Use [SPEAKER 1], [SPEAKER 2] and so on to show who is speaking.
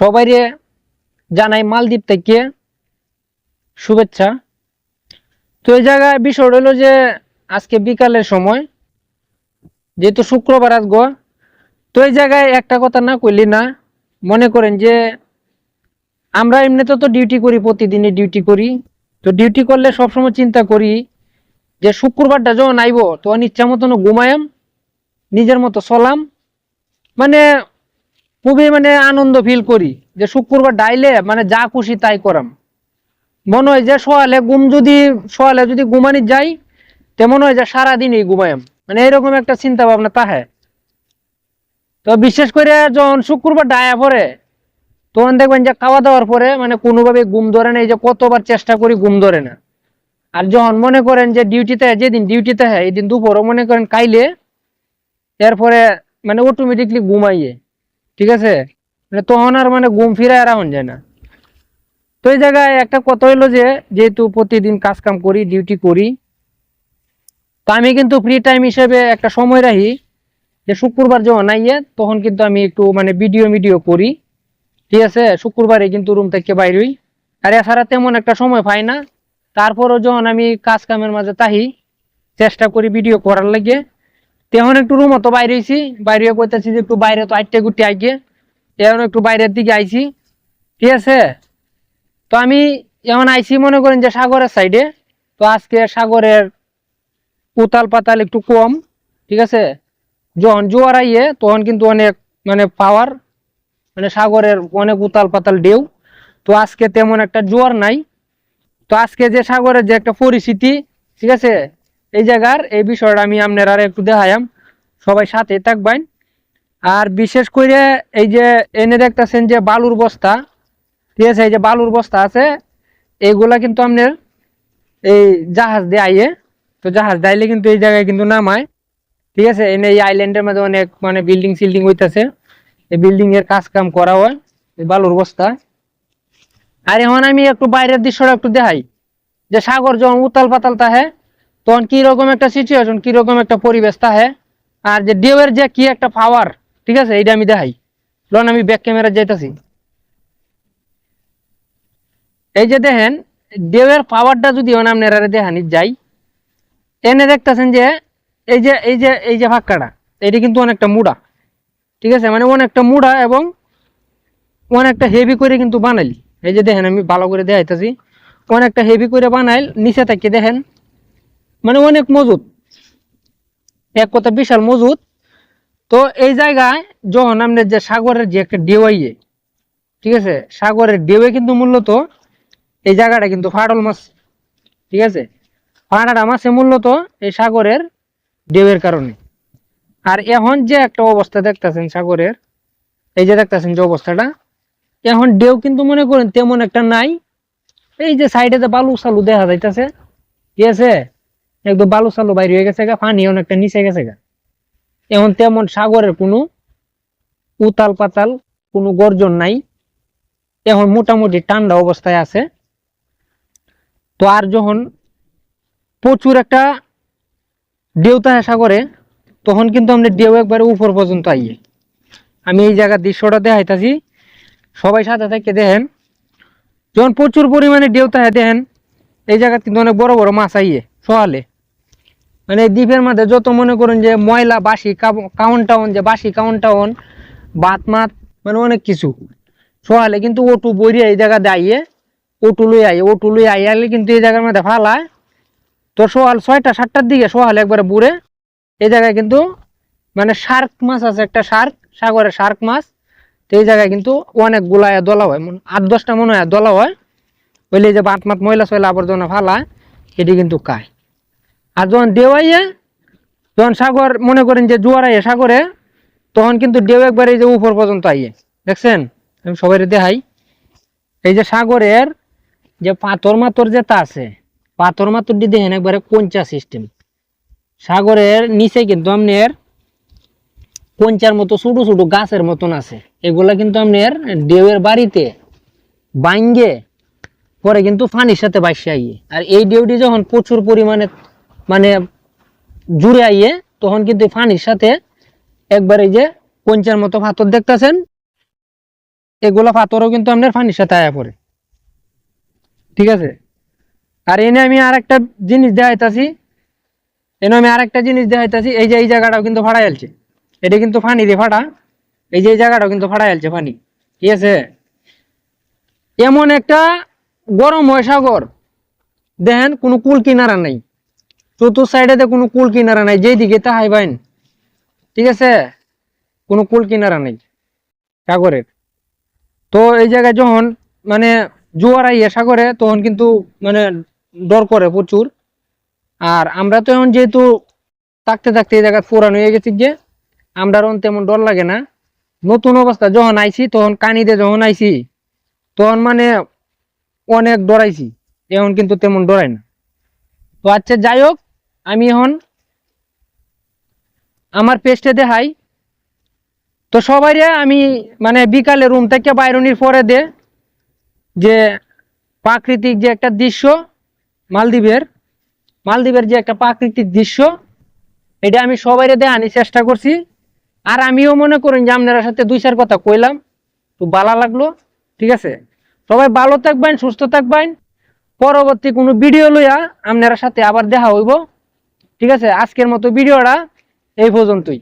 [SPEAKER 1] সবাইরে জানাই মালদ্বীপ থেকে শুভেচ্ছা। তো এই জায়গায় বিষয় হলো যে, আজকে বিকালের সময়, যেহেতু শুক্রবার আজগ, তো এই জায়গায় একটা কথা না কইলি না, মনে করেন যে, আমরা এমনিতে তো ডিউটি করি, প্রতিদিনই ডিউটি করি। তো ডিউটি করলে সবসময় চিন্তা করি যে, শুক্রবারটা যখন আইব, তখন ইচ্ছা মতন ঘুমায়াম, নিজের মতো চলাম। মানে খুবই মানে আনন্দ ফিল করি যে শুক্রবার ডাইলে মানে যা খুশি তাই করাম। মনে হয় যে সোয়ালে গুম যদি, সোয়ালে যদি ঘুমানি যাই তেমন হয় যে সারাদিনই ঘুমায়াম। মানে এরকম একটা চিন্তা ভাবনা তাহে। তো বিশেষ করে যখন শুক্রবার ডায়া পরে তখন দেখবেন যে খাওয়া দাওয়ার পরে মানে কোনোভাবে ঘুম ধরে না, এই যে কতবার চেষ্টা করি ঘুম ধরে না। আর যখন মনে করেন যে ডিউটিতে, যেদিন ডিউটিতে হয় এই দিন দুপুরও মনে করেন কাইলে এরপরে মানে অটোমেটিকলি ঘুমাইয়ে। ঠিক আছে? মানে তখন আর মানে ঘুম ফিরায় রাখুন যায় না। তো এই জায়গায় একটা কথা হইল যে, যেহেতু প্রতিদিন কাজ কাম করি ডিউটি করি, তো আমি কিন্তু ফ্রি টাইম হিসেবে একটা সময় রাখি। যে শুক্রবার যখন আইয়ে, তখন কিন্তু আমি একটু মানে ভিডিও ভিডিও করি। ঠিক আছে? শুক্রবারে কিন্তু রুম থেকে বাইর হই। আর এছাড়া তেমন একটা সময় পাই না। তারপরও যখন আমি কাজ কামের মাঝে তাহি, চেষ্টা করি ভিডিও করার লাগে। তেমন একটু রুম তো বাইরে হয়েছি বাইরে কইতেছি যে একটু বাইরে তো আটটে গুটি আইগে। এখন একটু বাইরের দিকে আইছি। ঠিক আছে? তো আমি এমন আইছি মনে করেন যে সাগরের সাইডে তো আজকে সাগরের উতাল পাতাল একটু কম, ঠিক আছে? যখন জোয়ার আইয়ে, তখন কিন্তু অনেক মানে পাওয়ার মানে সাগরের অনেক উতাল পাতাল ঢেউ। তো আজকে তেমন একটা জোয়ার নাই। তো আজকে যে সাগরের যে একটা পরিস্থিতি, ঠিক আছে? এই জায়গার, এই বিষয়টা আমি আপনার আর একটু দেখাইম সবাই সাথে থাকবেন। আর বিশেষ করে এই যে এনে দেখতেছেন যে বালুর বস্তা, ঠিক আছে, এই যে বালুর বস্তা আছে এইগুলা কিন্তু আপনার এই জাহাজ দিয়ে আইয়ে, তো জাহাজ দাইলে কিন্তু এই জায়গায় কিন্তু নামায়। ঠিক আছে, এনে এই আইল্যান্ডের মধ্যে অনেক মানে বিল্ডিং সিল্ডিং হইতেছে। এই বিল্ডিং এর কাজ কাম করা হয়, এই বালুর বস্তা। আর এখন আমি একটু বাইরের দৃশ্যটা একটু দেখাই। যে সাগর যখন উতাল পাতাল তাহে তখন রকম একটা সিচুয়েশন রকম একটা পরিবেশ তাহে? আর যে ঢেউয়ের যে কি একটা পাওয়ার ঠিক আছে? এইটা আমি দেখাই। লন, আমি ব্যাক ক্যামেরা যাইতাছি। এই যে দেখেন, ঢেউয়ের পাওয়ারটা যদি আপনারা দেখানি যাই। এনে দেখতেছেন যে, এই যে এই যে এই যে ফাঁকাটা এটা কিন্তু অনেকটা মুড়া। ঠিক আছে? মানে অনেকটা মুড়া এবং অনেকটা হেভি করে কিন্তু বানাইল। এই যে দেখেন, আমি ভালো করে দেখাইতেছি। অনেকটা হেভি করে বানাইল, নিচে থেকে দেখেন। মানে অনেক মজুত। এক কথা বিশাল মজুত। তো এই জায়গায় যখন আপনার যে সাগরের যে একটা আইয়ে, ঠিক আছে? সাগরের ঢেউয়ে কিন্তু মূলত এই জায়গাটা কিন্তু ফাটল মাছ, ঠিক আছে? ফাটাটা মাছে মূলত এই সাগরের ঢেউয়ের কারণে। আর এখন যে একটা অবস্থা দেখতেছেন সাগরের, এই যে দেখতেছেন যে অবস্থাটা, এখন ঢেউ কিন্তু মনে করেন তেমন একটা নাই। এই যে সাইডে যে বালু সালু দেখা যাইতেছে, ঠিক আছে? একদম বালু সালু বাইরে হয়ে গেছে গা, পানি অনেকটা নিচে গেছে গা। এখন তেমন সাগরের কোনো উতাল পাতাল কোনো গর্জন নাই। এখন মোটামুটি ঠান্ডা অবস্থায় আছে। তো আর যখন প্রচুর একটা ঢেউ থাকে সাগরে, তখন কিন্তু আমরা ঢেউ একবারে উপর পর্যন্ত আইয়ে। আমি এই জায়গার দৃশ্যটা দেখাইতাছি। সবাই সাথে থেকে দেখেন। যখন প্রচুর পরিমাণে ঢেউ থাকে দেখেন, এই জায়গা কিন্তু অনেক বড় বড় মাছ আইয়ে সকালে মানে এই দ্বীপের মধ্যে যত মনে করেন যে ময়লা বাসি কাউন টাউন যে বাসি কাউন টাউন বাত মাত মানে অনেক কিছু। সকালে কিন্তু ওটু বইরে এই জায়গা দিয়ে ওটু লই আইয়ে, ওটু লই আইয়ালে কিন্তু এই জায়গার মধ্যে ফালায়। তো সকাল ছয়টা, সাতটার দিকে সকালে একবারে বুড়ে। এই জায়গায় কিন্তু মানে শার্ক মাছ আছে, একটা শার্ক, সাগরের শার্ক মাছ। তো এই জায়গায় কিন্তু অনেক অনেকগুলা দলা হয়, মনে- আট, দশটা মনে হয় দলা হয়। ওইলে যে বাত মাত ময়লা সয়লা আবর্জনা ফালায়, এটি কিন্তু কায়। আর যখন দেওয়াইয়ে যখন সাগর মনে করেন যে জোয়ার আইয়ে সাগরে, তখন কিন্তু ডেউ একবার এই যে উপর পর্যন্ত আইয়ে। দেখছেন? আমি সবাই দেখাই। এই যে সাগরের যে পাথর মাথর যেটা আছে, পাথর মাথর দিয়ে দেখেন একবারে কঞ্চা সিস্টেম সাগরের নিচে কিন্তু আপনার কঞ্চার মতো ছোট ছোট গাছের মতন আছে। এগুলা কিন্তু আপনার ডেউয়ের বাড়িতে বাইঙ্গে পরে কিন্তু পানির সাথে বাইসে আইয়ে। আর এই ডেউটি যখন প্রচুর পরিমাণে মানে জুড়ে আইয়ে তখন কিন্তু ফানির সাথে একবার এই যে কঞ্চার মতো পাথর দেখতেছেন, এগুলো পাথরও কিন্তু আপনার ফানির সাথে আয়া পড়ে। ঠিক আছে? আর এনে আমি আর একটা জিনিস দেখাইতাছি, এনে আমি আর একটা জিনিস দেখাইতাছি, এই যে এই জায়গাটাও কিন্তু ফাড়া যাচ্ছে এটা কিন্তু ফানি দিয়ে ফাটা, এই যে এই জায়গাটাও কিন্তু ফাড়া যাচ্ছে ফানি। ঠিক আছে? এমন একটা গরম হয় সাগর দেখেন কোনো কুল কিনারা নাই। চতুর সাইডে কোনো কুল কিনারা নাই, যেই দিকে তাহাই বাইন। ঠিক আছে? কোনো কুল কিনারা নেই, সাগরের। তো এই জায়গায় যখন মানে জোয়ার আইয়ে সাগরে, তখন কিন্তু মানে ডর করে প্রচুর। আর আমরা তো এখন যেহেতু থাকতে থাকতে এই জায়গায় পুরান হয়ে গেছি যে আমরা তেমন ডর লাগে না। নতুন অবস্থা, যখন আইছি, তখন কানিতে যখন আইছি, তখন মানে অনেক ডরাইছি, এখন কিন্তু তেমন ডরাই না। তো আচ্ছা যাই হোক আমি এখন আমার পেস্টে দেখাই। তো সবাই আমি মানে বিকালে রুম থেকে বাইরনির পরে দে যে প্রাকৃতিক যে একটা দৃশ্য, মালদ্বীপের মালদ্বীপের যে একটা প্রাকৃতিক দৃশ্য, এটা আমি সবাই আনি চেষ্টা করছি। আর আমিও মনে করেন যে আপনার সাথে দুই চার কথা কইলাম তো বালা লাগল, ঠিক আছে? সবাই ভালো থাকবেন, সুস্থ থাকবেন। পরবর্তী কোনো ভিডিও লইয়া আপনার সাথে আবার দেখা হইব। ঠিক আছে? আজকের মতো ভিডিওটা এই পর্যন্তই।